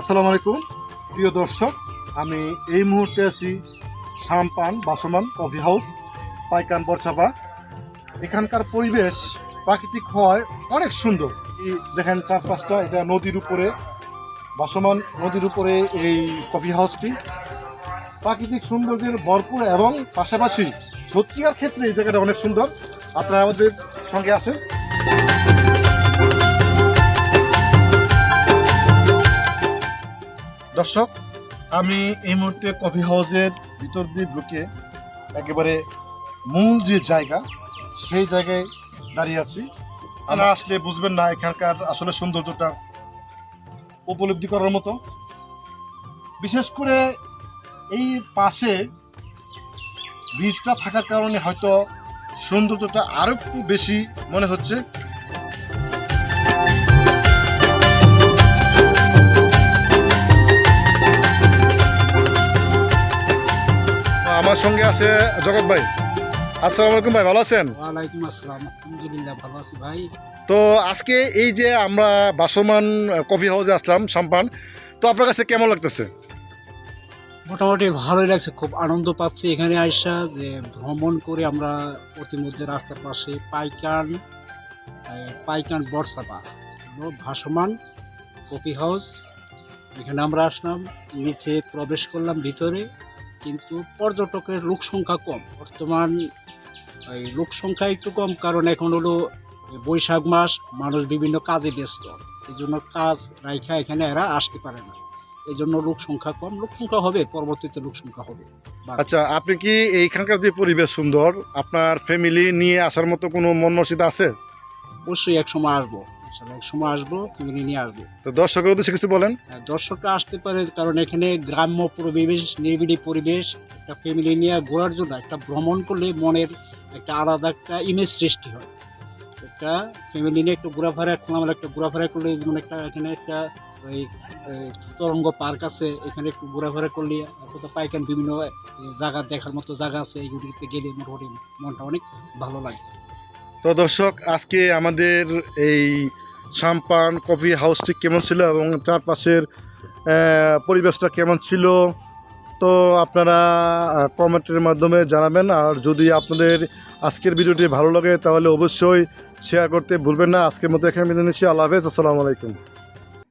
আসসালামু আলাইকুম। প্রিয় দর্শক, আমি এই মুহূর্তে আছি সামপান বাসমান কফি হাউস, পাইকান বরচাপা। এখানকার পরিবেশ প্রাকৃতিক হওয়ায় অনেক সুন্দর। এই দেখেন চারপাশটা, এটা নদীর উপরে, বাসমান নদীর উপরে এই কফি হাউসটি। প্রাকৃতিক সৌন্দর্যের ভরপুর এবং পাশাপাশি সত্যিকার ক্ষেত্রে এই জায়গাটা অনেক সুন্দর। আপনারা আমাদের সঙ্গে আসেন দর্শক আমি এই মুহূর্তে কফি হাউসের ভিতর দিয়ে ঢুকে একেবারে মূল যে জায়গা সেই জায়গায় দাঁড়িয়ে আছি। না আসলে বুঝবেন না এখানকার আসলে সৌন্দর্যটা উপলব্ধি করার মতো। বিশেষ করে এই পাশে ব্রিজটা থাকার কারণে হয়তো সৌন্দর্যটা আরও একটু বেশি মনে হচ্ছে। আমার সঙ্গে আছে জগৎ ভাই। আসসালামু আলাইকুম ভাই ভালো আছেন? ওয়ালাইকুম আসসালাম আলহামদুলিল্লাহ ভালো আছি ভাই। তো আজকে এই যে আমরা বাসমান কফি হাউসে আসলাম সাম্পান তো আপনার কাছে কেমন লাগতেছে? মোটামুটি ভালোই লাগছে খুব আনন্দ পাচ্ছি এখানে আইসা যে ভ্রমণ করে আমরা প্রতিমধ্যে রাস্তার পাশে পাইকান পাইকান বর্ষাপা ভাসমান কফি হাউস। এখানে আমরা আসলাম নিচে প্রবেশ করলাম ভিতরে কিন্তু পর্যটকের লোক সংখ্যা কম। বর্তমান এই লোক সংখ্যা একটু কম কারণ এখন হলো বৈশাখ মাস মানুষ বিভিন্ন কাজে ব্যস্ত। এই জন্য কাজ রাইখা এখানে এরা আসতে পারে না। এই জন্য লোক সংখ্যা কম। লোক সংখ্যা হবে পরবর্তীতে লোক সংখ্যা হবে। আচ্ছা আপনি কি এইখানকার যে পরিবেশ সুন্দর আপনার ফ্যামিলি নিয়ে আসার মতো কোনো মন মসজিদ আছে? অবশ্যই এক সময় আসব। ইনশাল্লাহ এক সময় আসব ফ্যামিলি নিয়ে আসব। তো দর্শকের উদ্দেশ্যে কিছু বলেন। আর দর্শকরা আসতে পারে কারণ এখানে গ্রাম্য পরিবেশ নিরিবিলি পরিবেশ একটা ফ্যামিলি নিয়ে ঘোরার জন্য একটা ভ্রমণ করলে মনের একটা আলাদা একটা ইমেজ সৃষ্টি হয়। একটা ফ্যামিলি নিয়ে একটু ঘোরাফেরা খোলামেলা একটা ঘোরাফেরা করলে যেমন একটা এখানে একটা ওই তরঙ্গ পার্ক আছে এখানে একটু ঘোরাফেরা করলে কোথাও পাইকান বিভিন্ন জায়গা দেখার মতো জায়গা আছে এইগুলিতে গেলে মোটামুটি মনটা অনেক ভালো লাগে। তো দর্শক, আজকে আমাদের এই সাম্পান কফি হাউসটি কেমন ছিল এবং চারপাশের পরিবেশটা কেমন ছিল? তো আপনারা কমেন্টের মাধ্যমে জানাবেন। আর যদি আপনাদের আজকের ভিডিওটি ভালো লাগে, তাহলে অবশ্যই শেয়ার করতে ভুলবেন না। আজকের মতো এখানে বিদায় নিচ্ছি। আল্লাহ হাফেজ। আসসালামু আলাইকুম।